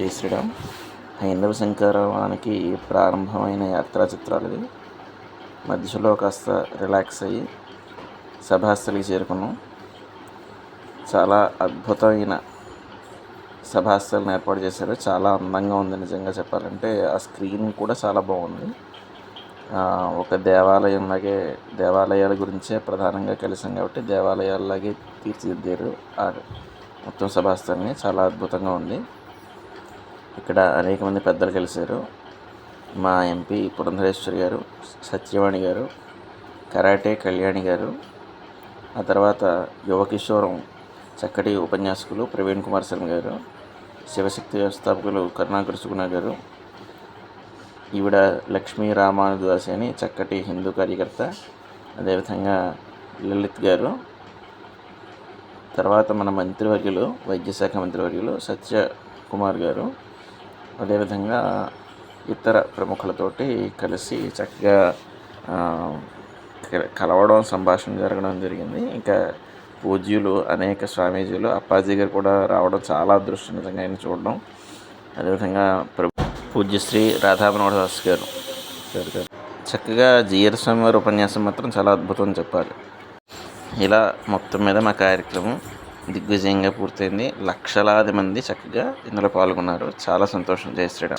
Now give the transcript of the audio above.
జై శ్రీరామ్. హైందవ శంకరవానికి ప్రారంభమైన యాత్రా చిత్రాలు ఇది మధ్యలో కాస్త రిలాక్స్ అయ్యి సభాస్థలికి చేరుకున్నాం. చాలా అద్భుతమైన సభాస్థలను ఏర్పాటు చేశారు. చాలా అందంగా ఉంది నిజంగా చెప్పాలంటే. ఆ స్క్రీన్ కూడా చాలా బాగుంది. ఒక ఒక దేవాలయంలాగే దేవాలయాల గురించే ప్రధానంగా కలిసాం కాబట్టి దేవాలయాల్లాగే తీర్చిదిద్దారు. ఆ మొత్తం సభాస్థలిని. చాలా అద్భుతంగా ఉంది. ఇక్కడ అనేక మంది పెద్దలు కలిశారు. మా ఎంపీ పురంధరేశ్వరి గారు సత్యవాణి గారు కరాటే కళ్యాణి గారు ఆ తర్వాత యువకిషోరం చక్కటి ఉపన్యాసకులు ప్రవీణ్ కుమార్ శర్మ గారు శివశక్తి వ్యవస్థాపకులు కరుణాకర్ సుగుణ గారు ఈవిడ లక్ష్మీ రామానుదాసి అని చక్కటి హిందూ కార్యకర్త అదేవిధంగా లలిత్ గారు తర్వాత మన మంత్రివర్యులు వైద్యశాఖ మంత్రివర్యులు సత్యకుమార్ గారు అదేవిధంగా ఇతర ప్రముఖులతోటి కలిసి చక్కగా కలవడం సంభాషణ జరగడం జరిగింది. ఇంకా పూజ్యులు అనేక స్వామీజీలు అప్పాజీ గారు కూడా రావడం చాలా అదృష్టం నిజంగా ఆయన చూడడం. అదేవిధంగా ప్రభు పూజ్యశ్రీ రాధామనోహదాస్ గారు. గారు గారు. చక్కగా జిఆర్ స్వామి వారి ఉపన్యాసం మాత్రం చాలా అద్భుతం చెప్పాలి ఇలా మొత్తం మీద మా కార్యక్రమం దిగ్విజయంగా పూర్తయింది. లక్షలాది మంది చక్కగా ఇందులో పాల్గొన్నారు. చాలా సంతోషం. జయ శ్రీరామ్.